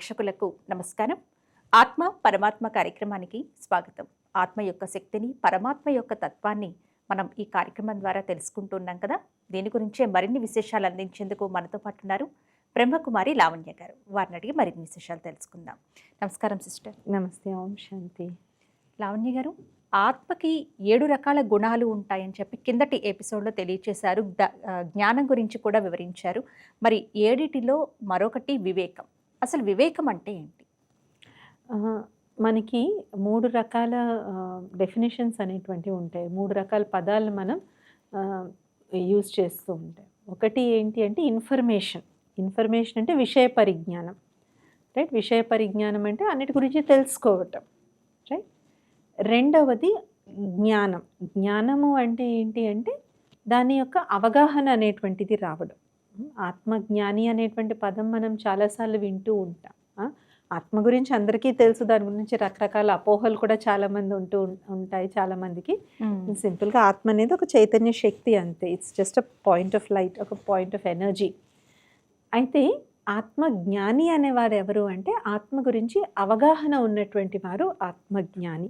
ప్రేక్షకులకు నమస్కారం. ఆత్మ పరమాత్మ కార్యక్రమానికి స్వాగతం. ఆత్మ యొక్క శక్తిని పరమాత్మ యొక్క తత్వాన్ని మనం ఈ కార్యక్రమం ద్వారా తెలుసుకుంటున్నాం కదా? దీని గురించే మరిన్ని విశేషాలు అందించేందుకు మనతో పాటు ఉన్నారు బ్రహ్మకుమారి లావణ్య గారు. వారిని అడిగి మరిన్ని విశేషాలు తెలుసుకుందాం. నమస్కారం సిస్టర్. నమస్తే ఓం శాంతి. లావణ్య గారు ఆత్మకి ఏడు రకాల గుణాలు ఉంటాయని చెప్పి కిందటి ఎపిసోడ్లో తెలియచేశారు. జ్ఞానం గురించి కూడా వివరించారు. మరి ఏడిటిలో మరొకటి వివేకం. అసలు వివేకం అంటే ఏంటి? మనకి మూడు రకాల డెఫినేషన్స్ అనేటువంటివి ఉంటాయి. మూడు రకాల పదాలు మనం యూజ్ చేస్తూ ఉంటాం. ఒకటి ఏంటి అంటే ఇన్ఫర్మేషన్ ఇన్ఫర్మేషన్ అంటే విషయ పరిజ్ఞానం. రైట్ విషయ పరిజ్ఞానం అంటే అన్నిటి గురించి తెలుసుకోవటం. రైట్ రెండవది జ్ఞానం. జ్ఞానము అంటే ఏంటి అంటే దాని యొక్క అవగాహన అనేటువంటిది రావడం. ఆత్మజ్ఞాని అనేటువంటి పదం మనం చాలాసార్లు వింటూ ఉంటాం? ఆత్మ గురించి అందరికీ తెలుసు. దాని గురించి రకరకాల అపోహలు కూడా చాలామంది ఉంటూ ఉంటాయి చాలామందికి. సింపుల్గా ఆత్మ అనేది ఒక చైతన్య శక్తి అంతే. It's just a point of light ఒక పాయింట్ ఆఫ్ ఎనర్జీ అయితే ఆత్మ జ్ఞాని అనేవారు ఎవరు అంటే ఆత్మ గురించి అవగాహన ఉన్నటువంటి వారు ఆత్మజ్ఞాని.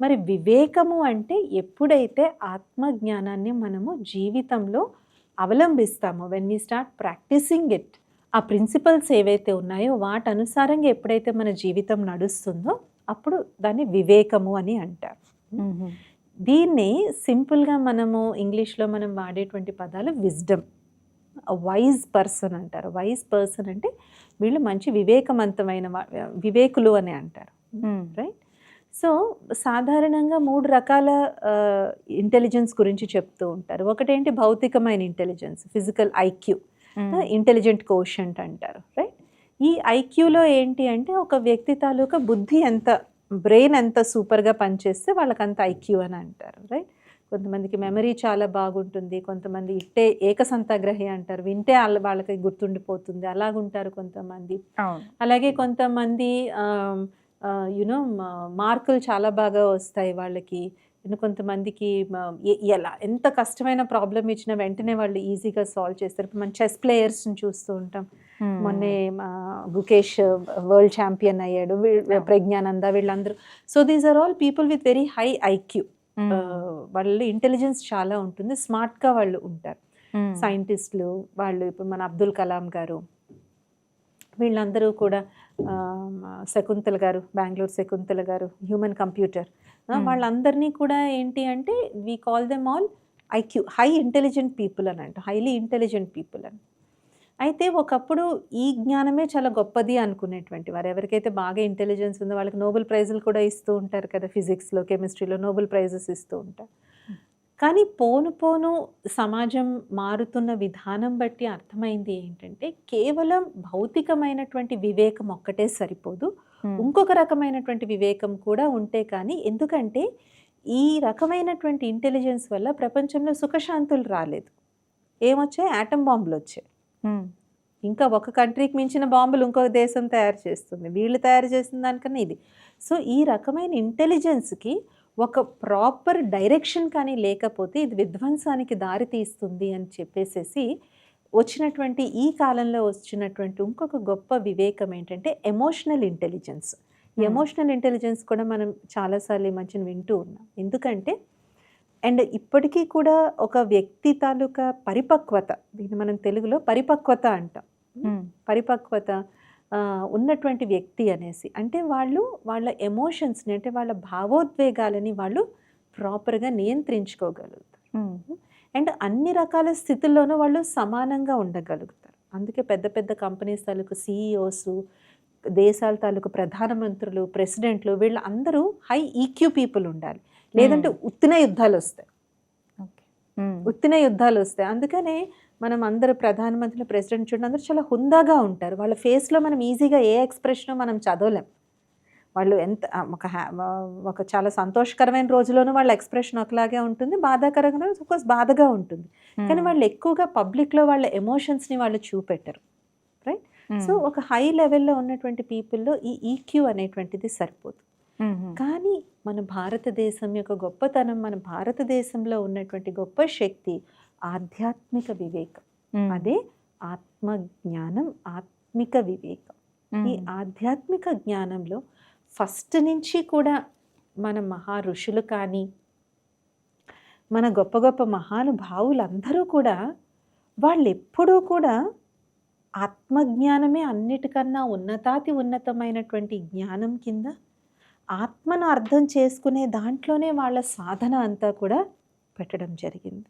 మరి వివేకము అంటే ఎప్పుడైతే ఆత్మ జ్ఞానాన్ని మనము జీవితంలో అవలంబిస్తామో. When we start practicing it ఆ ప్రిన్సిపల్స్ ఏవైతే ఉన్నాయో వాటి అనుసారంగా ఎప్పుడైతే మన జీవితం నడుస్తుందో అప్పుడు దాన్ని వివేకము అని అంటారు. దీన్ని సింపుల్గా మనము ఇంగ్లీష్లో మనం వాడేటువంటి పదాలు విజ్డమ్. వైజ్ పర్సన్ అంటారు. వైజ్ పర్సన్ అంటే వీళ్ళు మంచి వివేకవంతమైన వివేకులు అని అంటారు. రైట్ సో సాధారణంగా మూడు రకాల ఇంటెలిజెన్స్ గురించి చెప్తూ ఉంటారు. ఒకటేంటి? భౌతికమైన intelligence physical IQ intelligent quotient అంటారు రైట్ ఈ ఐక్యూలో ఏంటి అంటే ఒక వ్యక్తి తాలూకా బుద్ధి ఎంత బ్రెయిన్ ఎంత సూపర్గా పనిచేస్తే వాళ్ళకి అంత ఐక్యూ అని అంటారు రైట్ కొంతమందికి మెమరీ చాలా బాగుంటుంది కొంతమంది ఇట్టే ఏకసంతాగ్రహి అంటారు వింటే వాళ్ళ వాళ్ళకి గుర్తుండిపోతుంది అలాగుంటారు కొంతమంది. అలాగే కొంతమంది యునో మార్కులు చాలా బాగా వస్తాయి వాళ్ళకి. కొంతమందికి ఎలా ఎంత కష్టమైన ప్రాబ్లం ఇచ్చినా వెంటనే వాళ్ళు ఈజీగా సాల్వ్ చేస్తారు. ఇప్పుడు మన చెస్ ప్లేయర్స్ని చూస్తూ ఉంటాం. మొన్నే గుకేష్ వరల్డ్ ఛాంపియన్ అయ్యాడు. ప్రజ్ఞానంద వీళ్ళందరూ. So these are all people with very high IQ. వాళ్ళ ఇంటెలిజెన్స్ చాలా ఉంటుంది. స్మార్ట్గా వాళ్ళు ఉంటారు. సైంటిస్టులు వాళ్ళు ఇప్పుడు మన అబ్దుల్ కలాం గారు వీళ్ళందరూ కూడా శకుంతల గారు బెంగళూరు శకుంతల గారు హ్యూమన్ కంప్యూటర్. Hmm. వాళ్ళందరినీ కూడా ఏంటి అంటే we call them all IQ high intelligent people అని అంట హైలీ ఇంటెలిజెంట్ పీపుల్ అని. అయితే ఒకప్పుడు ఈ జ్ఞానమే చాలా గొప్పది అనుకునేటువంటి వారు. ఎవరికైతే బాగా ఇంటెలిజెన్స్ ఉందో వాళ్ళకి నోబెల్ ప్రైజులు కూడా ఇస్తూ ఉంటారు కదా ఫిజిక్స్లో కెమిస్ట్రీలో నోబెల్ ప్రైజెస్ ఇస్తూ ఉంటారు. కానీ పోను పోను సమాజం మారుతున్న విధానం బట్టి అర్థమైంది ఏంటంటే కేవలం భౌతికమైనటువంటి వివేకం ఒక్కటే సరిపోదు. ఇంకొక రకమైనటువంటి వివేకం కూడా ఉంటే కానీ ఎందుకంటే ఈ రకమైనటువంటి ఇంటెలిజెన్స్ వల్ల ప్రపంచంలో సుఖశాంతులు రాలేదు. ఏమొచ్చాయి? ఆటం బాంబులు వచ్చాయి. ఇంకా ఒక కంట్రీకి మించిన బాంబులు ఇంకొక దేశం తయారు చేస్తుంది. వీళ్ళు తయారు చేసిన దానికన్నా ఇది. సో ఈ రకమైన ఇంటెలిజెన్స్కి ఒక ప్రాపర్ డైరెక్షన్ కానీ లేకపోతే ఇది విధ్వంసానికి దారి తీస్తుంది అని చెప్పేసేసి వచ్చినటువంటి ఈ కాలంలో వచ్చినటువంటి ఇంకొక గొప్ప వివేకం ఏంటంటే emotional intelligence Hmm. Emotional intelligence కూడా మనం చాలాసార్లు ఈ మధ్యన వింటూ ఉన్నాం. ఎందుకంటే అండ్ ఇప్పటికీ కూడా ఒక వ్యక్తి తాలూకా పరిపక్వత దీన్ని మనం తెలుగులో పరిపక్వత అంటాం. పరిపక్వత ఆ, ఉన్నటువంటి వ్యక్తి అనేసి. అంటే వాళ్ళు వాళ్ళ ఎమోషన్స్ని అంటే వాళ్ళ భావోద్వేగాలని వాళ్ళు ప్రాపర్గా నియంత్రించుకోగలుగుతారు. అండ్ అన్ని రకాల స్థితుల్లోనూ వాళ్ళు సమానంగా ఉండగలుగుతారు. అందుకే పెద్ద పెద్ద కంపెనీస్ తాలూకు సీఈఓస్ దేశాల తాలూకు ప్రధానమంత్రులు ప్రెసిడెంట్లు వీళ్ళందరూ హై ఈక్యూ పీపుల్ ఉండాలి. లేదంటే ఉత్తిన యుద్ధాలు వస్తాయి. ఉత్తిన యుద్ధాలు వస్తాయి. అందుకనే మనం అందరూ ప్రధానమంత్రులు ప్రెసిడెంట్ చూడండి అందరూ చాలా హుందాగా ఉంటారు. వాళ్ళ ఫేస్లో మనం ఈజీగా ఏ ఎక్స్ప్రెషన్ మనం చదవలేం. వాళ్ళు ఎంత ఒక ఒక చాలా సంతోషకరమైన రోజులోనూ వాళ్ళ ఎక్స్ప్రెషన్ ఒకలాగే ఉంటుంది. బాధాకరంగా కోర్స్ బాధగా ఉంటుంది. కానీ వాళ్ళు ఎక్కువగా పబ్లిక్లో వాళ్ళ ఎమోషన్స్ని వాళ్ళు చూపెట్టరు. సో ఒక హై లెవెల్లో ఉన్నటువంటి పీపుల్లో ఈ ఈక్యూ అనేటువంటిది సరిపోదు. కానీ మన భారతదేశం యొక్క గొప్పతనం మన భారతదేశంలో ఉన్నటువంటి గొప్ప శక్తి ఆధ్యాత్మిక వివేకం. అదే ఆత్మజ్ఞానం ఆత్మిక వివేకం. ఈ ఆధ్యాత్మిక జ్ఞానంలో ఫస్ట్ నుంచి కూడా మన మహా ఋషులు కానీ మన గొప్ప గొప్ప మహానుభావులందరూ కూడా వాళ్ళు ఎప్పుడూ కూడా ఆత్మజ్ఞానమే అన్నిటికన్నా ఉన్నతాతి ఉన్నతమైనటువంటి జ్ఞానం కింద ఆత్మను అర్థం చేసుకునే దాంట్లోనే వాళ్ళ సాధన అంతా కూడా పెట్టడం జరిగింది.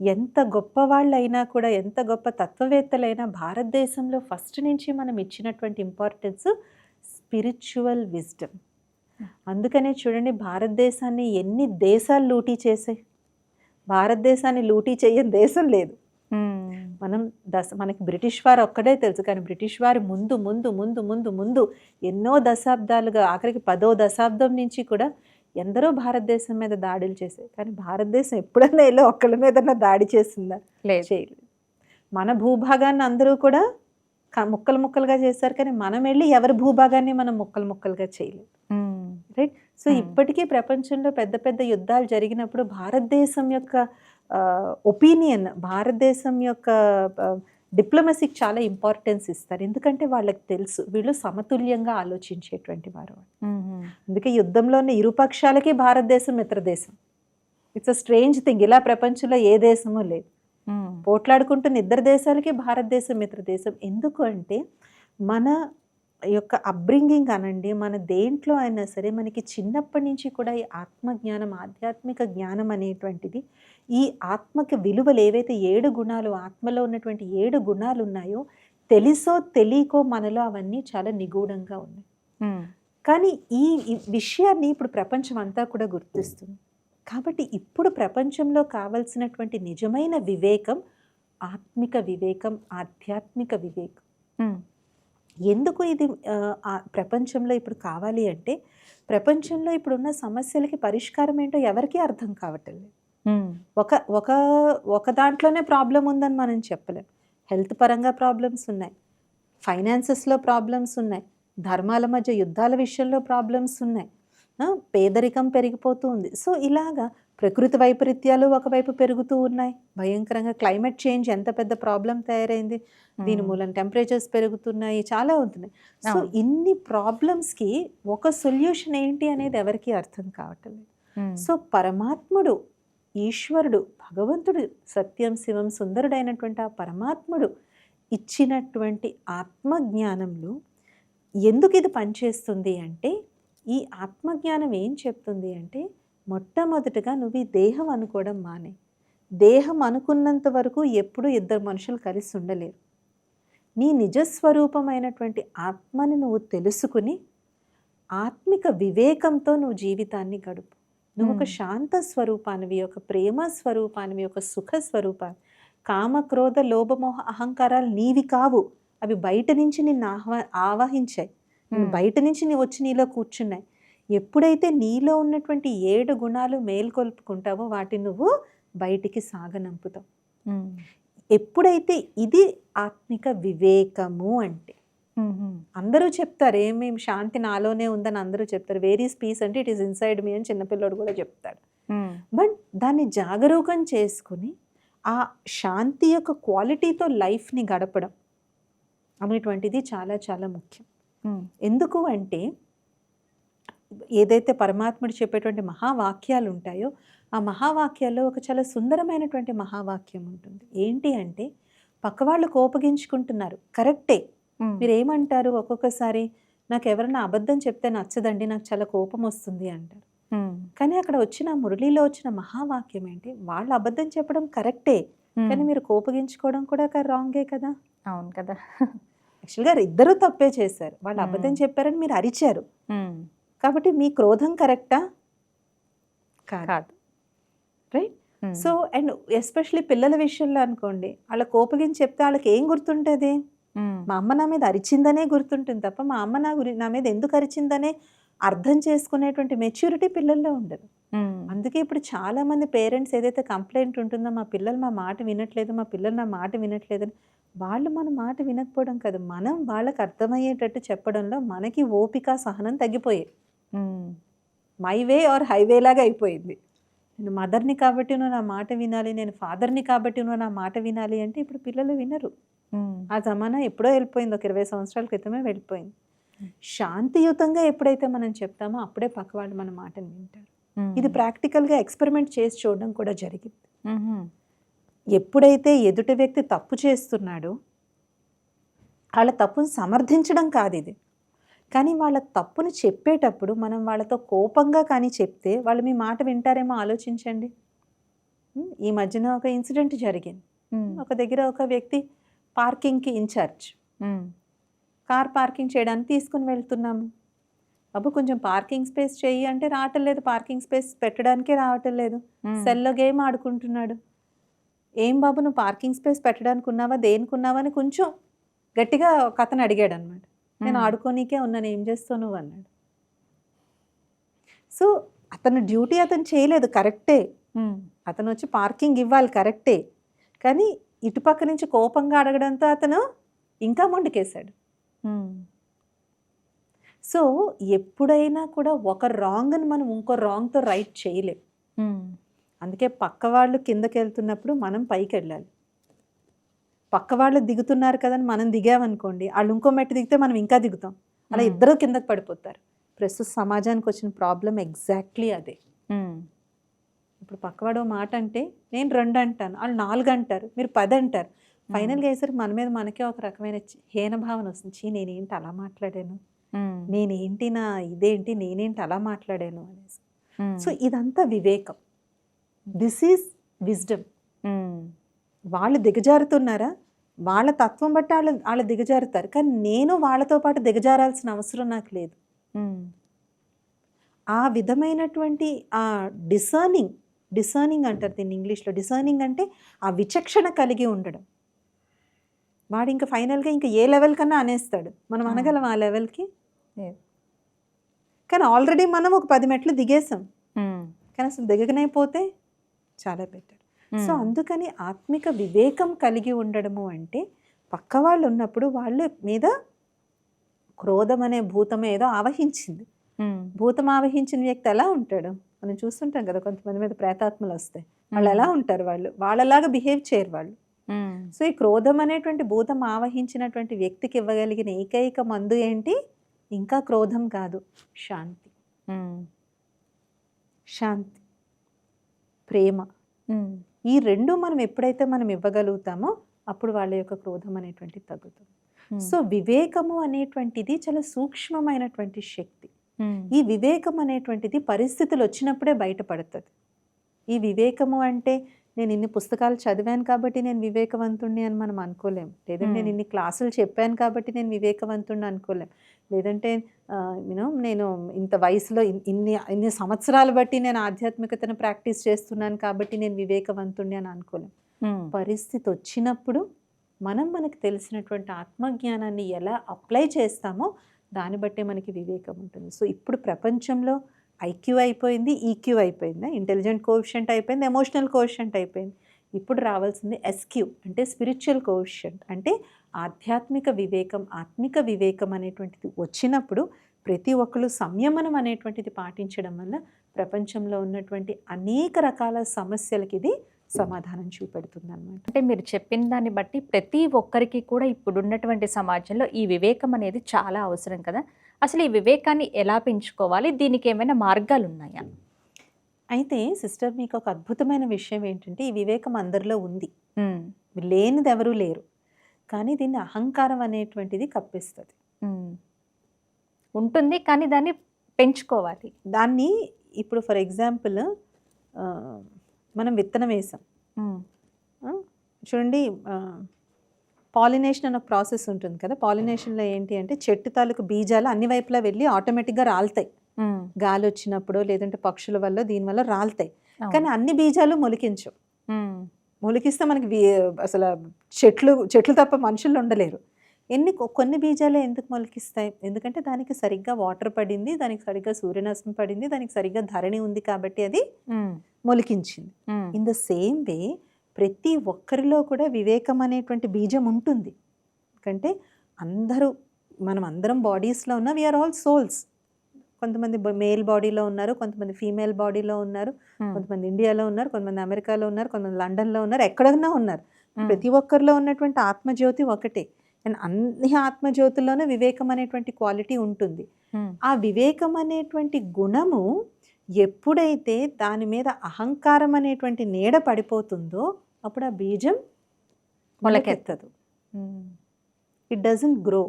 ఎంత గొప్ప వాళ్ళైనా కూడా ఎంత గొప్ప తత్వవేత్తలైనా భారతదేశంలో ఫస్ట్ నుంచి మనం ఇచ్చినటువంటి ఇంపార్టెన్స్ స్పిరిచువల్ విజ్డమ్ అందుకనే చూడండి భారతదేశాన్ని ఎన్ని దేశాలు లూటీ చేసాయి? భారతదేశాన్ని లూటీ చేయని దేశం లేదు. మనం దశ మనకి బ్రిటిష్ వారు ఒక్కడే తెలుసు కానీ బ్రిటిష్ వారు ముందు ముందు ముందు ముందు ముందు ఎన్నో దశాబ్దాలుగా ఆఖరికి పదో దశాబ్దం నుంచి కూడా ఎందరో భారతదేశం మీద దాడులు చేశాయి. కానీ భారతదేశం ఎప్పుడన్నా వెళ్ళి ఒక్కళ్ళ మీద దాడి చేసిందా? లేదు. చేయలేదు. మన భూభాగాన్ని అందరూ కూడా ముక్కలు ముక్కలుగా చేశారు. కానీ మనం వెళ్ళి ఎవరి భూభాగాన్ని మనం ముక్కలు ముక్కలుగా చేయలేదు. రైట్? సో. ఇప్పటికీ ప్రపంచంలో పెద్ద పెద్ద యుద్ధాలు జరిగినప్పుడు భారతదేశం యొక్క ఒపీనియన్ భారతదేశం యొక్క డిప్లొమసీకి చాలా ఇంపార్టెన్స్ ఇస్తారు. ఎందుకంటే వాళ్ళకి తెలుసు వీళ్ళు సమతుల్యంగా ఆలోచించేటువంటి వారు అందుకే యుద్ధంలోనే ఇరుపక్షాలకి భారతదేశం మిత్రదేశం. ఇట్స్ అ స్ట్రేంజ్ థింగ్ ఇలా ప్రపంచంలో ఏ దేశమూ లేదు. పోట్లాడుకుంటున్న ఇద్దరు దేశాలకి భారతదేశం మిత్రదేశం. ఎందుకు అంటే మన యొక్క అబ్రింగింగ్ అనండి మన దేంట్లో అయినా సరే మనకి చిన్నప్పటి నుంచి కూడా ఈ ఆత్మజ్ఞానం ఆధ్యాత్మిక జ్ఞానం అనేటువంటిది ఈ ఆత్మకి విలువలు ఏవైతే ఏడు గుణాలు ఆత్మలో ఉన్నటువంటి ఏడు గుణాలు ఉన్నాయో తెలిసో తెలియకో మనలో అవన్నీ చాలా నిగూఢంగా ఉన్నాయి. కానీ ఈ ఈ విషయాన్ని ఇప్పుడు ప్రపంచం అంతా కూడా గుర్తిస్తుంది. కాబట్టి ఇప్పుడు ప్రపంచంలో కావలసినటువంటి నిజమైన వివేకం ఆత్మిక వివేకం ఆధ్యాత్మిక వివేకం. ఎందుకు ఇది ప్రపంచంలో ఇప్పుడు కావాలి అంటే ప్రపంచంలో ఇప్పుడున్న సమస్యలకి పరిష్కారం ఏంటో ఎవరికీ అర్థం కావటం లేదు ఒక ఒక ఒక దాంట్లోనే ప్రాబ్లం ఉందని మనం చెప్పలేం. హెల్త్ పరంగా ప్రాబ్లమ్స్ ఉన్నాయి. ఫైనాన్సెస్లో ప్రాబ్లమ్స్ ఉన్నాయి. ధర్మాల మధ్య యుద్ధాల విషయంలో ప్రాబ్లమ్స్ ఉన్నాయి. పేదరికం పెరిగిపోతూ ఉంది. సో ఇలాగా ప్రకృతి వైపరీత్యాలు ఒకవైపు పెరుగుతూ ఉన్నాయి. భయంకరంగా క్లైమేట్ చేంజ్ ఎంత పెద్ద ప్రాబ్లం తయారైంది. దీని మూలం టెంపరేచర్స్ పెరుగుతున్నాయి. చాలా అవుతున్నాయి సో. ఇన్ని ప్రాబ్లమ్స్కి ఒక సొల్యూషన్ ఏంటి అనేది ఎవరికీ అర్థం కావట్లేదు సో పరమాత్ముడు ఈశ్వరుడు భగవంతుడు సత్యం శివం సుందరుడైనటువంటి ఆ పరమాత్ముడు ఇచ్చినటువంటి ఆత్మజ్ఞానంలో ఎందుకు ఇది పనిచేస్తుంది అంటే ఈ ఆత్మజ్ఞానం ఏం చెప్తుంది అంటే మొట్టమొదటిగా నువ్వు ఈ దేహం అనుకోవడం మానే. దేహం అనుకున్నంత వరకు ఎప్పుడు ఇద్దరు మనుషులు కలిసి ఉండలేరు. నీ నిజస్వరూపమైనటువంటి ఆత్మని నువ్వు తెలుసుకుని ఆత్మిక వివేకంతో నువ్వు జీవితాన్ని గడుపు. నువ్వు ఒక. శాంత స్వరూపానివి ఒక ప్రేమ స్వరూపానివి ఒక సుఖ స్వరూపాన్ని కామ క్రోధ లోభమోహ అహంకారాలు నీవి కావు. అవి బయట నుంచి నిన్ను ఆహ్వా ఆవాహించాయి. బయట నుంచి నీ వచ్చి నీలో కూర్చున్నాయి. ఎప్పుడైతే నీలో ఉన్నటువంటి ఏడు గుణాలు మేల్కొల్పుకుంటావో వాటిని నువ్వు బయటికి సాగనంపుతావు. ఎప్పుడైతే ఇది ఆత్మిక వివేకము అంటే అందరూ చెప్తారు ఏమేమి శాంతి నాలోనే ఉందని అందరూ చెప్తారు. వేరీస్ పీస్ అంటే ఇట్ ఈస్ ఇన్సైడ్ మీ అని చిన్నపిల్లడు కూడా చెప్తాడు. బట్ దాన్ని జాగరూకం చేసుకుని ఆ శాంతి యొక్క క్వాలిటీతో లైఫ్ని గడపడం అనేటువంటిది చాలా చాలా ముఖ్యం. ఎందుకు అంటే ఏదైతే పరమాత్ముడు చెప్పేటువంటి మహావాక్యాలు ఉంటాయో ఆ మహావాక్యాల్లో ఒక చాలా సుందరమైనటువంటి మహావాక్యం ఉంటుంది. ఏంటి అంటే పక్కవాళ్ళు కోపగించుకుంటున్నారు. కరెక్టే. మీరు ఏమంటారు ఒక్కొక్కసారి నాకు ఎవరైనా అబద్ధం చెప్తే నచ్చదండి నాకు చాలా కోపం వస్తుంది అంటారు కానీ అక్కడ వచ్చిన మురళిలో వచ్చిన మహావాక్యం ఏంటి? వాళ్ళు అబద్ధం చెప్పడం కరెక్టే. కానీ మీరు కోపగించుకోవడం కూడా రాంగే కదా. అవును కదా. యాక్చువల్గా ఇద్దరూ తప్పే చేశారు. వాళ్ళు. అబద్ధం చెప్పారని మీరు అరిచారు. కాబట్టి మీ క్రోధం కరెక్టా? కాదు. రైట్? సో అండ్ ఎస్పెషలీ పిల్లల విషయంలో అనుకోండి వాళ్ళ కోపగించి చెప్తే వాళ్ళకి ఏం గుర్తుంటుంది? మా అమ్మ నా మీద అరిచిందనే గుర్తుంటుంది తప్ప మా అమ్మ నా గురి నా మీద ఎందుకు అరిచిందనే అర్థం చేసుకునేటువంటి మెచ్యూరిటీ పిల్లల్లో ఉండదు. అందుకే ఇప్పుడు చాలా మంది పేరెంట్స్ ఏదైతే కంప్లైంట్ ఉంటుందో మా పిల్లలు మా మాట వినట్లేదు మా పిల్లలు నా మాట వినట్లేదని వాళ్ళు మన మాట వినకపోవడం కాదు. మనం వాళ్ళకి అర్థమయ్యేటట్టు చెప్పడంలో మనకి ఓపిక సహనం తగ్గిపోయాయి. మై వే ఆర్ హైవే లాగా అయిపోయింది. నేను మదర్ని కాబట్టి నువ్వు నా మాట వినాలి నేను ఫాదర్ని కాబట్టి నువ్వు నా మాట వినాలి అంటే ఇప్పుడు పిల్లలు వినరు. ఆ జమానా ఎప్పుడో వెళ్ళిపోయింది ఒక ఇరవై సంవత్సరాల క్రితమే వెళ్ళిపోయింది. శాంతియుతంగా ఎప్పుడైతే మనం చెప్తామో అప్పుడే పక్క వాళ్ళు మన మాటను వింటారు. ఇది ప్రాక్టికల్గా ఎక్స్పెరిమెంట్ చేసి చూడడం కూడా జరిగింది. ఎప్పుడైతే ఎదుటి వ్యక్తి తప్పు చేస్తున్నాడో వాళ్ళ తప్పును సమర్థించడం కాదు ఇది. కానీ వాళ్ళ తప్పును చెప్పేటప్పుడు మనం వాళ్ళతో కోపంగా కానీ చెప్తే వాళ్ళు మీ మాట వింటారేమో ఆలోచించండి. ఈ మధ్యన ఒక ఇన్సిడెంట్ జరిగింది. ఒక దగ్గర ఒక వ్యక్తి పార్కింగ్కి ఇన్ఛార్జ్ కార్ పార్కింగ్ చేయడానికి తీసుకుని వెళ్తున్నాము. బాబు కొంచెం పార్కింగ్ స్పేస్ చెయ్యి అంటే రావటం లేదు. పార్కింగ్ స్పేస్ పెట్టడానికే రావటం లేదు. సెల్లో గేమ్ ఆడుకుంటున్నాడు. ఏం బాబు నువ్వు పార్కింగ్ స్పేస్ పెట్టడానికి ఉన్నావా దేనికి ఉన్నావా అని కొంచెం గట్టిగా ఒక అతను అడిగాడు అనమాట నేను ఆడుకోనీకే ఉన్నాను ఏం చేస్తావు నువ్వు? అన్నాడు. సో అతను డ్యూటీ అతను చేయలేదు కరెక్టే. అతను వచ్చి పార్కింగ్ ఇవ్వాలి కరెక్టే. కానీ ఇటుపక్క నుంచి కోపంగా అడగడంతో అతను ఇంకా మొండికేశాడు. సో ఎప్పుడైనా కూడా ఒక రాంగ్ని మనం ఇంకో రాంగ్తో రైట్ చేయలేం. అందుకే పక్క వాళ్ళు కిందకి వెళ్తున్నప్పుడు మనం పైకి వెళ్ళాలి పక్క వాళ్ళు దిగుతున్నారు కదని మనం దిగామనుకోండి వాళ్ళు ఇంకో మెట్టు దిగితే మనం ఇంకా దిగుతాం. అలా. ఇద్దరు కిందకి పడిపోతారు. ప్రస్తుత సమాజానికి వచ్చిన ప్రాబ్లం ఎగ్జాక్ట్లీ అదే. ఇప్పుడు పక్కవాడు మాట అంటే నేను రెండు అంటాను వాళ్ళు నాలుగు అంటారు మీరు పది అంటారు. ఫైనల్గా వేసరికి మన మీద మనకే ఒక రకమైన చి- హీన భావన వస్తుంది. చీ నేనేంటి అలా మాట్లాడాను? నేనేంటి నా ఇదేంటి నేనేంటి అలా మాట్లాడాను అనేసి. సో ఇదంతా వివేకం. దిస్ ఈజ్ విజ్డమ్ వాళ్ళు దిగజారుతున్నారా? వాళ్ళ తత్వం బట్టి వాళ్ళు వాళ్ళు దిగజారుతారు. కానీ నేను వాళ్ళతో పాటు దిగజారాల్సిన అవసరం నాకు లేదు. ఆ విధమైనటువంటి ఆ డిసర్నింగ్ డిసర్నింగ్ అంటారు దీన్ని ఇంగ్లీష్లో. డిసర్నింగ్ అంటే ఆ విచక్షణ కలిగి ఉండడం. వాడు ఇంకా ఫైనల్గా ఇంకా ఏ లెవెల్ కన్నా అనేస్తాడు. మనం. అనగలం ఆ లెవెల్కి. కానీ ఆల్రెడీ మనం ఒక పది మెట్లు దిగేసాం కానీ అసలు దిగకనే పోతే చాలా బెటర్. సో అందుకని ఆత్మిక వివేకం కలిగి ఉండడము అంటే పక్క వాళ్ళు ఉన్నప్పుడు వాళ్ళ మీద క్రోధం అనే భూతం ఏదో ఆవహించింది. భూతం ఆవహించిన వ్యక్తి ఎలా ఉంటాడు? మనం చూస్తుంటాం కదా కొంతమంది మీద ప్రేతాత్మలు వస్తాయి. వాళ్ళు ఎలా ఉంటారు వాళ్ళు? వాళ్ళలాగా బిహేవ్ చేయరు వాళ్ళు. సో ఈ క్రోధం అనేటువంటి భూతం ఆవహించినటువంటి వ్యక్తికి ఇవ్వగలిగిన ఏకైక మందు ఏంటి? ఇంకా క్రోధం కాదు శాంతి. శాంతి. ప్రేమ. ఈ రెండు మనం ఎప్పుడైతే మనం ఇవ్వగలుగుతామో అప్పుడు వాళ్ళ యొక్క క్రోధం అనేటువంటిది తగ్గుతుంది. ఉమ్, సో వివేకము అనేటువంటిది చాలా సూక్ష్మమైనటువంటి శక్తి. ఉమ్, ఈ వివేకం అనేటువంటిది పరిస్థితులు వచ్చినప్పుడే బయటపడుతుంది. ఈ వివేకము అంటే నేను ఇన్ని పుస్తకాలు చదివాను కాబట్టి నేను వివేకవంతుణ్ణి అని మనం అనుకోలేం. లేదంటే నేను Hmm. ఇన్ని క్లాసులు చెప్పాను కాబట్టి నేను వివేకవంతుణ్ణి అనుకోలేం. లేదంటే యూనో నేను ఇంత వయసులో ఇన్- ఇన్ని ఇన్ని సంవత్సరాలు బట్టి నేను ఆధ్యాత్మికతను ప్రాక్టీస్ చేస్తున్నాను కాబట్టి నేను వివేకవంతుణ్ణి అని అనుకోలేం. పరిస్థితి వచ్చినప్పుడు మనం మనకు తెలిసినటువంటి ఆత్మజ్ఞానాన్ని ఎలా అప్లై చేస్తామో దాన్ని బట్టే మనకి వివేకం ఉంటుంది. సో ఇప్పుడు ప్రపంచంలో ఐక్యూ అయిపోయింది ఈక్యూ అయిపోయింది? ఇంటెలిజెంట్ కోఎఫిషియంట్ అయిపోయింది ఎమోషనల్ కోఎఫిషియంట్ అయిపోయింది. ఇప్పుడు రావాల్సింది ఎస్క్యూ అంటే స్పిరిచువల్ కోఎఫిషియంట్ అంటే ఆధ్యాత్మిక వివేకం ఆత్మిక వివేకం అనేటువంటిది వచ్చినప్పుడు ప్రతి ఒక్కరు సంయమనం అనేటువంటిది పాటించడం వల్ల ప్రపంచంలో ఉన్నటువంటి అనేక రకాల సమస్యలకి ఇది సమాధానం చూపెడుతుంది అనమాట అంటే మీరు చెప్పిన దాన్ని బట్టి ప్రతి ఒక్కరికి కూడా ఇప్పుడు ఉన్నటువంటి సమాజంలో ఈ వివేకం అనేది చాలా అవసరం కదా. అసలు ఈ వివేకాన్ని ఎలా పెంచుకోవాలి? దీనికి ఏమైనా మార్గాలు ఉన్నాయా అయితే సిస్టర్ మీకు ఒక అద్భుతమైన విషయం ఏంటంటే ఈ వివేకం అందరిలో ఉంది. లేనిది ఎవరూ లేరు. కానీ దీన్ని అహంకారం అనేటువంటిది కప్పిస్తుంది. ఉంటుంది కానీ దాన్ని పెంచుకోవాలి. దాన్ని ఇప్పుడు ఫర్ ఎగ్జాంపుల్ మనం విత్తనం వేసాం. చూడండి పాలినేషన్ అనే ప్రాసెస్ ఉంటుంది కదా. పాలినేషన్లో ఏంటి అంటే చెట్టు తాలూకు బీజాలు అన్ని వైపులా వెళ్ళి ఆటోమేటిక్గా రాలుతాయి. గాలి వచ్చినప్పుడు లేదంటే పక్షుల వల్ల దీనివల్ల రాలుతాయి. కానీ అన్ని బీజాలు మొలికించవు ఉమ్, మొలికిస్తే మనకి అసలు చెట్లు చెట్లు తప్ప మనుషులు ఉండలేరు. ఎన్ని కొన్ని బీజాలు ఎందుకు మొలికిస్తాయి? ఎందుకంటే దానికి సరిగ్గా వాటర్ పడింది దానికి సరిగ్గా సూర్యరశ్మి పడింది దానికి సరిగ్గా ధరణి ఉంది కాబట్టి అది మొలికించింది. ఇన్ ద సేమ్ వే ప్రతి ఒక్కరిలో కూడా వివేకం అనేటువంటి బీజం ఉంటుంది. ఎందుకంటే అందరూ మనం అందరం బాడీస్లో ఉన్న వీఆర్ ఆల్ సోల్స్ కొంతమంది మేల్ బాడీలో ఉన్నారు కొంతమంది ఫీమేల్ బాడీలో ఉన్నారు కొంతమంది ఇండియాలో ఉన్నారు కొంతమంది అమెరికాలో ఉన్నారు కొంతమంది లండన్లో ఉన్నారు ఎక్కడన్నా ఉన్నారు. ప్రతి ఒక్కరిలో ఉన్నటువంటి ఆత్మజ్యోతి ఒకటే. అండ్ అన్ని ఆత్మజ్యోతుల్లోనూ వివేకం అనేటువంటి క్వాలిటీ ఉంటుంది. ఆ వివేకం అనేటువంటి గుణము ఎప్పుడైతే దాని మీద అహంకారం అనేటువంటి నీడ పడిపోతుందో అప్పుడు ఆ బీజం మొలకెత్తదు. ఇట్ డజంట్ గ్రో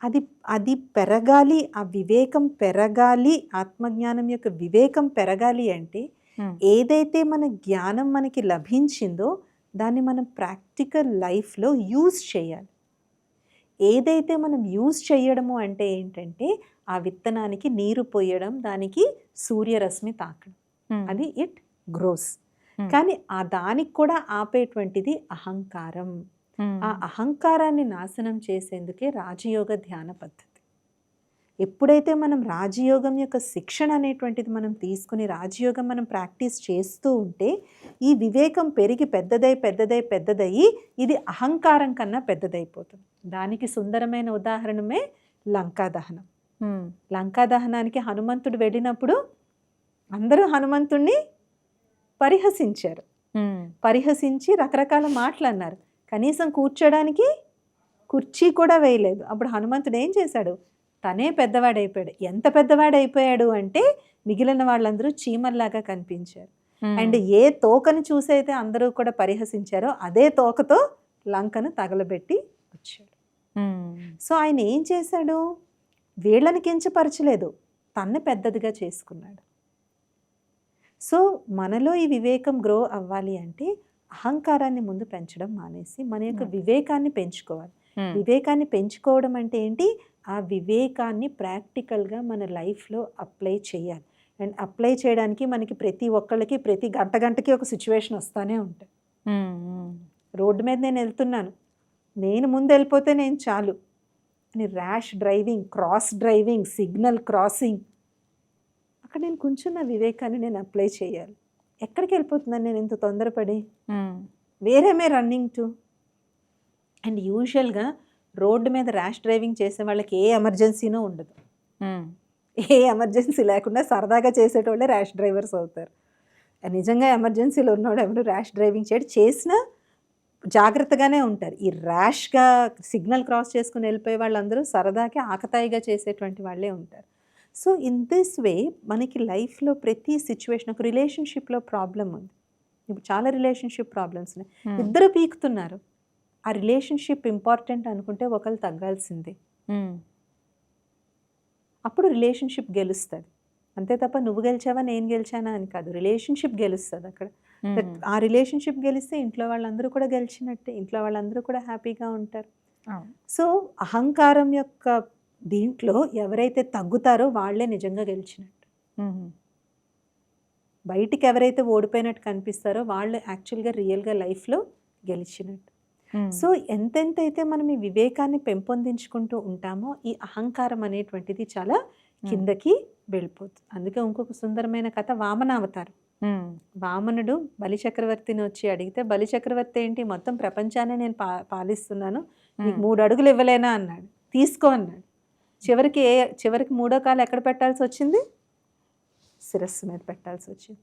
అది అది పెరగాలి ఆ వివేకం పెరగాలి ఆత్మజ్ఞానం యొక్క వివేకం పెరగాలి అంటే. ఏదైతే మన జ్ఞానం మనకి లభించిందో దాన్ని మనం ప్రాక్టికల్ లైఫ్లో యూజ్ చేయాలి ఏదైతే మనం యూజ్ చేయడము అంటే ఏంటంటే ఆ విత్తనానికి నీరు పోయడం దానికి సూర్యరశ్మి తాకడం. అది ఇట్ గ్రోస్. కానీ ఆ దానికి కూడా ఆపేటువంటిది అహంకారం. ఆ అహంకారాన్ని నాశనం చేసేందుకే రాజయోగ ధ్యాన పద్ధతి. ఎప్పుడైతే మనం రాజయోగం యొక్క శిక్షణ అనేటువంటిది మనం తీసుకుని రాజయోగం మనం ప్రాక్టీస్ చేస్తూ ఉంటే ఈ వివేకం పెరిగి పెద్దదై పెద్దదై పెద్దదయ్యి ఇది అహంకారం కన్నా పెద్దదైపోతుంది. దానికి సుందరమైన ఉదాహరణమే లంకా దహనం. లంకా దహనానికి హనుమంతుడు వెళ్ళినప్పుడు అందరూ హనుమంతుణ్ణి పరిహసించారు. పరిహసించి రకరకాల మాటలు అన్నారు. కనీసం కూర్చోడానికి కుర్చీ కూడా వేయలేదు. అప్పుడు హనుమంతుడు ఏం చేశాడు? తనే పెద్దవాడైపోయాడు. ఎంత పెద్దవాడైపోయాడు అంటే మిగిలిన వాళ్ళందరూ చీమల్లాగా కనిపించారు. అండ్ ఏ తోకను చూసైతే అందరూ కూడా పరిహసించారో అదే తోకతో లంకను తగలబెట్టి వచ్చాడు. సో ఆయన ఏం చేశాడు? వీళ్ళని కించపరచలేదు. తన్ను పెద్దదిగా చేసుకున్నాడు. సో మనలో ఈ వివేకం గ్రో అవ్వాలి అంటే అహంకారాన్ని ముందు పెంచడం మానేసి మన యొక్క. వివేకాన్ని పెంచుకోవాలి. వివేకాన్ని పెంచుకోవడం అంటే ఏంటి ఆ వివేకాన్ని ప్రాక్టికల్గా మన లైఫ్లో అప్లై చేయాలి అండ్ అప్లై చేయడానికి మనకి ప్రతి ఒక్కళ్ళకి ప్రతి గంట గంటకి ఒక సిచ్యువేషన్ వస్తూనే. మ్మ్. రోడ్డు మీద నేను వెళ్తున్నాను నేను ముందు వెళ్ళిపోతే నేను చాలు అని rash driving cross driving signal crossing అక్కడ నేను కొంచెం నా వివేకాన్ని నేను అప్లై చేయాలి ఎక్కడికి వెళ్ళిపోతున్నాను నేను ఇంత తొందరపడి? మ్మ్. వేరే మే రన్నింగ్ టు అండ్ యూజువల్గా రోడ్డు మీద ర్యాష్ డ్రైవింగ్ చేసే వాళ్ళకి ఏ ఎమర్జెన్సీనో ఉండదు. ఏ ఎమర్జెన్సీ లేకుండా సరదాగా చేసేటోళ్ళే ర్యాష్ డ్రైవర్స్ అవుతారు. నిజంగా ఎమర్జెన్సీలో ఉన్నవాడు ఎవరు ర్యాష్ డ్రైవింగ్ చేయడు చేసినా జాగ్రత్తగానే ఉంటారు. ఈ ర్యాష్గా సిగ్నల్ క్రాస్ చేసుకుని వెళ్ళిపోయే వాళ్ళందరూ సరదాకి ఆకతాయిగా చేసేటువంటి వాళ్ళే ఉంటారు. సో ఇన్ దిస్ వే మనకి లైఫ్లో ప్రతి సిచ్యువేషన్ ఒక రిలేషన్షిప్లో ప్రాబ్లం ఉంది. ఇప్పుడు చాలా రిలేషన్షిప్ ప్రాబ్లమ్స్ ఉన్నాయి. ఇద్దరు పీకుతున్నారు. ఆ రిలేషన్షిప్ ఇంపార్టెంట్ అనుకుంటే ఒకరు తగ్గాల్సిందే. అప్పుడు రిలేషన్షిప్ గెలుస్తుంది. అంతే తప్ప నువ్వు గెలిచావా నేను గెలిచానా అని కాదు. రిలేషన్షిప్ గెలుస్తుంది అక్కడ. ఆ రిలేషన్షిప్ గెలిస్తే ఇంట్లో వాళ్ళందరూ కూడా గెలిచినట్టే. ఇంట్లో వాళ్ళందరూ కూడా హ్యాపీగా ఉంటారు. సో అహంకారం యొక్క దీంట్లో ఎవరైతే తగ్గుతారో వాళ్ళే నిజంగా గెలిచినట్టు. బయటికి ఎవరైతే ఓడిపోయినట్టు కనిపిస్తారో వాళ్ళు యాక్చువల్గా రియల్గా లైఫ్లో గెలిచినట్టు. సో ఎంతెంతైతే మనం ఈ వివేకాన్ని పెంపొందించుకుంటూ ఉంటామో ఈ అహంకారం అనేటువంటిది చాలా కిందకి వెళ్ళిపోతుంది అందుకే ఇంకొక సుందరమైన కథ వామనావతారం. వామనుడు బలి చక్రవర్తిని వచ్చి అడిగితే బలి చక్రవర్తి ఏంటి? మొత్తం ప్రపంచాన్ని నేను పా పాలిస్తున్నాను. నీకు. మూడు అడుగులు ఇవ్వలేనా? అన్నాడు. తీసుకో అన్నాడు. చివరికి ఏ చివరికి మూడో కాలు ఎక్కడ పెట్టాల్సి వచ్చింది శిరస్సు మీద పెట్టాల్సి వచ్చింది.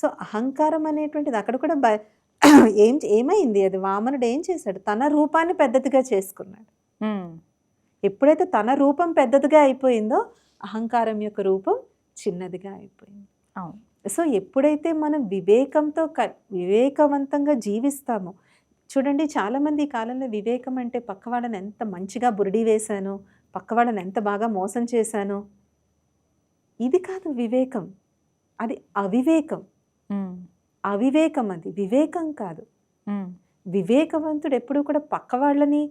సో అహంకారం అనేటువంటిది అక్కడ కూడా బ ఏం ఏమైంది అది వామనుడు ఏం చేశాడు తన రూపాన్ని పెద్దదిగా చేసుకున్నాడు. ఎప్పుడైతే తన రూపం పెద్దదిగా అయిపోయిందో అహంకారం యొక్క రూపం చిన్నదిగా అయిపోయింది. సో ఎప్పుడైతే మనం వివేకంతో క వివేకవంతంగా జీవిస్తామో చూడండి చాలామంది ఈ కాలంలో వివేకం అంటే పక్క వాళ్ళని ఎంత మంచిగా బురిడి వేశానో పక్క వాళ్ళని ఎంత బాగా మోసం చేశానో. ఇది కాదు వివేకం. అది అవివేకం. అవివేకం అది. వివేకం కాదు. వివేకవంతుడు ఎప్పుడు కూడా పక్క వాళ్ళని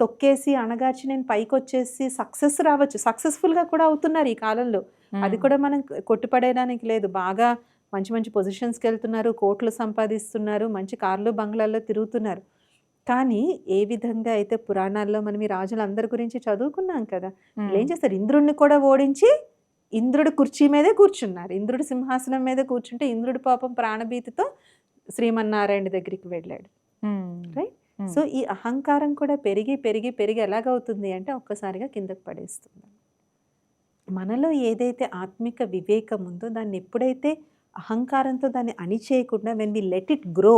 తొక్కేసి అణగార్చి నేను పైకి వచ్చేసి సక్సెస్ రావచ్చు. సక్సెస్ఫుల్గా కూడా అవుతున్నారు ఈ కాలంలో. అది కూడా మనం కొట్టుపడేయడానికి లేదు. బాగా మంచి మంచి పొజిషన్స్కి వెళ్తున్నారు కోట్లు సంపాదిస్తున్నారు. మంచి కార్లు బంగ్లాల్లో తిరుగుతున్నారు. కానీ ఏ విధంగా అయితే పురాణాల్లో మనం ఈ రాజులందరి గురించి చదువుకున్నాం కదా ఏం చేస్తారు? ఇంద్రుడిని కూడా ఓడించి ఇంద్రుడు కుర్చీ మీదే కూర్చున్నారు. ఇంద్రుడు సింహాసనం మీద కూర్చుంటే ఇంద్రుడు పాపం ప్రాణభీతితో శ్రీమన్నారాయణ దగ్గరికి వెళ్ళాడు? మ్మ్. సో ఈ అహంకారం కూడా పెరిగి పెరిగి పెరిగి ఎలాగవుతుంది అంటే ఒక్కసారిగా కిందకు పడేస్తుంది. మనలో ఏదైతే ఆత్మిక వివేకం ఉందో దాన్ని ఎప్పుడైతే అహంకారంతో దాన్ని అణిచేయకుండా when we let it grow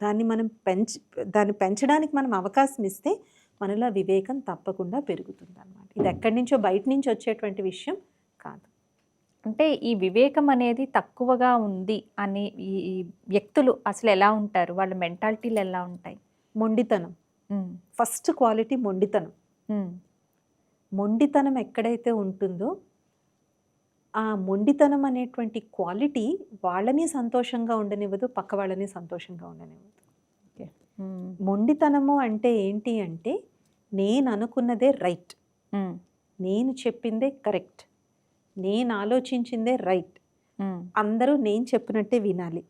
దాన్ని మనం పెంచి దాన్ని పెంచడానికి మనం అవకాశం ఇస్తే మనలో వివేకం తప్పకుండా పెరుగుతుంది అనమాట ఇది ఎక్కడి నుంచో బయట నుంచి వచ్చేటువంటి విషయం కాదు. అంటే ఈ వివేకం అనేది తక్కువగా ఉంది అని ఈ వ్యక్తులు అసలు ఎలా ఉంటారు? వాళ్ళ మెంటాలిటీలు ఎలా ఉంటాయి? మొండితనం. ఫస్ట్ క్వాలిటీ మొండితనం. మొండితనం ఎక్కడైతే ఉంటుందో ఆ మొండితనం అనేటువంటి క్వాలిటీ వాళ్ళని సంతోషంగా ఉండనివ్వదు పక్క వాళ్ళని సంతోషంగా ఉండనివ్వదు. మొండితనము అంటే ఏంటి అంటే నేను అనుకున్నదే రైట్ నేను చెప్పిందే కరెక్ట్. నేను ఆలోచించిందే రైట్. అందరూ నేను చెప్పినట్టే వినాలి.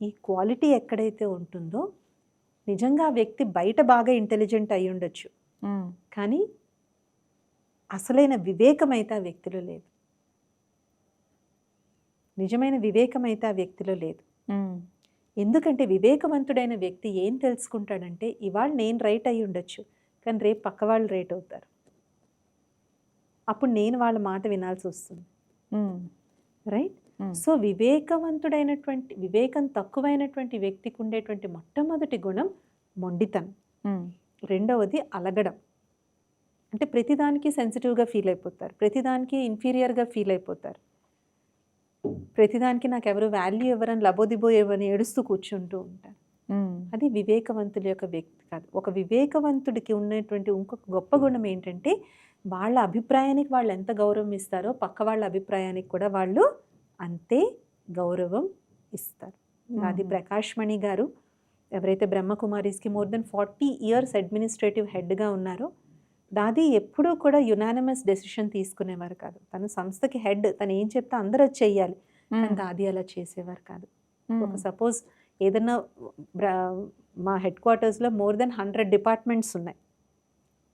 ఈ క్వాలిటీ ఎక్కడైతే ఉంటుందో నిజంగా ఆ వ్యక్తి బయట బాగా ఇంటెలిజెంట్ అయి ఉండొచ్చు కానీ అసలైన వివేకం అయితే ఆ వ్యక్తిలో లేదు. నిజమైన వివేకం అయితే ఆ వ్యక్తిలో లేదు. ఎందుకంటే వివేకవంతుడైన వ్యక్తి ఏం తెలుసుకుంటాడంటే ఇవాళ నేను రైట్ అయి ఉండొచ్చు కానీ రేపు పక్క వాళ్ళు రైట్ అవుతారు. అప్పుడు నేను వాళ్ళ మాట వినాల్సి వస్తుంది. రైట్? సో వివేకవంతుడైనటువంటి వివేకం తక్కువైనటువంటి వ్యక్తికి ఉండేటువంటి మొట్టమొదటి గుణం మొండితనం. రెండవది అలగడం. అంటే ప్రతిదానికి సెన్సిటివ్గా ఫీల్ అయిపోతారు. ప్రతిదానికి ఇన్ఫీరియర్గా ఫీల్ అయిపోతారు. ప్రతిదానికి నాకు ఎవరు వాల్యూ ఎవరని లబోదిబో ఎవరని ఏడుస్తూ కూర్చుంటూ ఉంటారు అది వివేకవంతుల యొక్క వ్యక్తి కాదు. ఒక వివేకవంతుడికి ఉన్నటువంటి ఇంకొక గొప్ప గుణం ఏంటంటే వాళ్ళ అభిప్రాయానికి వాళ్ళు ఎంత గౌరవం ఇస్తారో పక్క వాళ్ళ అభిప్రాయానికి కూడా వాళ్ళు అంతే గౌరవం ఇస్తారు. అది మ్మ్. ప్రకాష్ మణి గారు ఎవరైతే బ్రహ్మకుమారీస్కి more than forty years administrative హెడ్గా ఉన్నారో దాది ఎప్పుడూ కూడా యునానిమస్ డెసిషన్ తీసుకునేవారు కాదు. తను సంస్థకి హెడ్ తను ఏం చెప్తే అందరూ అది చెయ్యాలి. కానీ దాది అలా చేసేవారు కాదు. ఒక సపోజ్ ఏదన్నా బ్ర- మా హెడ్ క్వార్టర్స్లో మోర్ దెన్ హండ్రెడ్ డిపార్ట్మెంట్స్ ఉన్నాయి.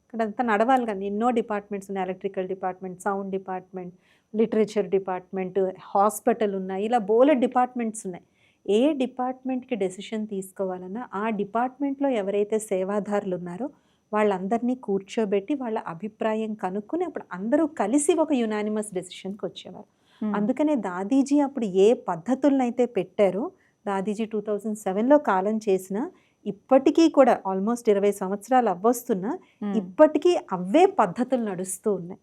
ఇక్కడ అంతా నడవాలి కానీ ఎన్నో డిపార్ట్మెంట్స్ ఉన్నాయి. Electrical department sound department literature department hospital ఉన్నాయి. ఇలా బోలె డిపార్ట్మెంట్స్ ఉన్నాయి. ఏ డిపార్ట్మెంట్కి డెసిషన్ తీసుకోవాలన్నా ఆ డిపార్ట్మెంట్లో ఎవరైతే సేవాదారులు ఉన్నారో వాళ్ళందరినీ కూర్చోబెట్టి వాళ్ళ అభిప్రాయం కనుక్కుని అప్పుడు అందరూ కలిసి ఒక యునానిమస్ డెసిషన్కి వచ్చేవారు. అందుకనే దాదీజీ అప్పుడు ఏ పద్ధతులను అయితే పెట్టారో దాదీజీ టూ థౌజండ్ సెవెన్లో కాలం చేసిన ఇప్పటికీ కూడా ఆల్మోస్ట్ ఇరవై సంవత్సరాలు అవ్వస్తున్నా ఇప్పటికీ అవే పద్ధతులు నడుస్తూ ఉన్నాయి.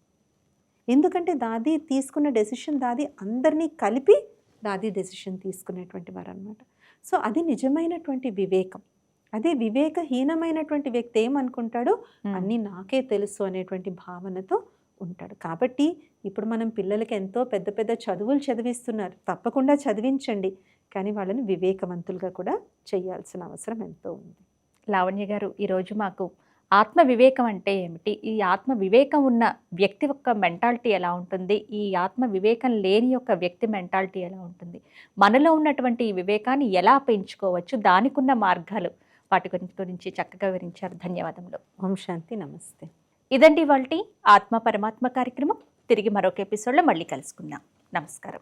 ఎందుకంటే దాది తీసుకున్న డెసిషన్ దాది అందరినీ కలిపి దాది డెసిషన్ తీసుకునేటువంటి వారు అనమాట సో అది నిజమైనటువంటి వివేకం. అదే వివేకహీనమైనటువంటి వ్యక్తి ఏమనుకుంటాడో? అన్నీ నాకే తెలుసు అనేటువంటి భావనతో ఉంటాడు. కాబట్టి ఇప్పుడు మనం పిల్లలకి ఎంతో పెద్ద పెద్ద చదువులు చదివిస్తున్నారు. తప్పకుండా చదివించండి. కానీ వాళ్ళని వివేకవంతులుగా కూడా చేయాల్సిన అవసరం ఎంతో ఉంది. లావణ్య గారు ఈరోజు మాకు ఆత్మ వివేకం అంటే ఏమిటి? ఈ ఆత్మ వివేకం ఉన్న వ్యక్తి యొక్క మెంటాలిటీ ఎలా ఉంటుంది? ఈ ఆత్మ వివేకం లేని యొక్క వ్యక్తి మెంటాలిటీ ఎలా ఉంటుంది? మనలో ఉన్నటువంటి ఈ వివేకాన్ని ఎలా పెంచుకోవచ్చు? దానికున్న మార్గాలు వాటి గురించి గురించి చక్కగా వివరించారు. ధన్యవాదములు. ఓం శాంతి. నమస్తే. ఇదండి వాళ్ళ ఆత్మ పరమాత్మ కార్యక్రమం. తిరిగి మరొక ఎపిసోడ్లో మళ్ళీ కలుసుకుందాం. నమస్కారం.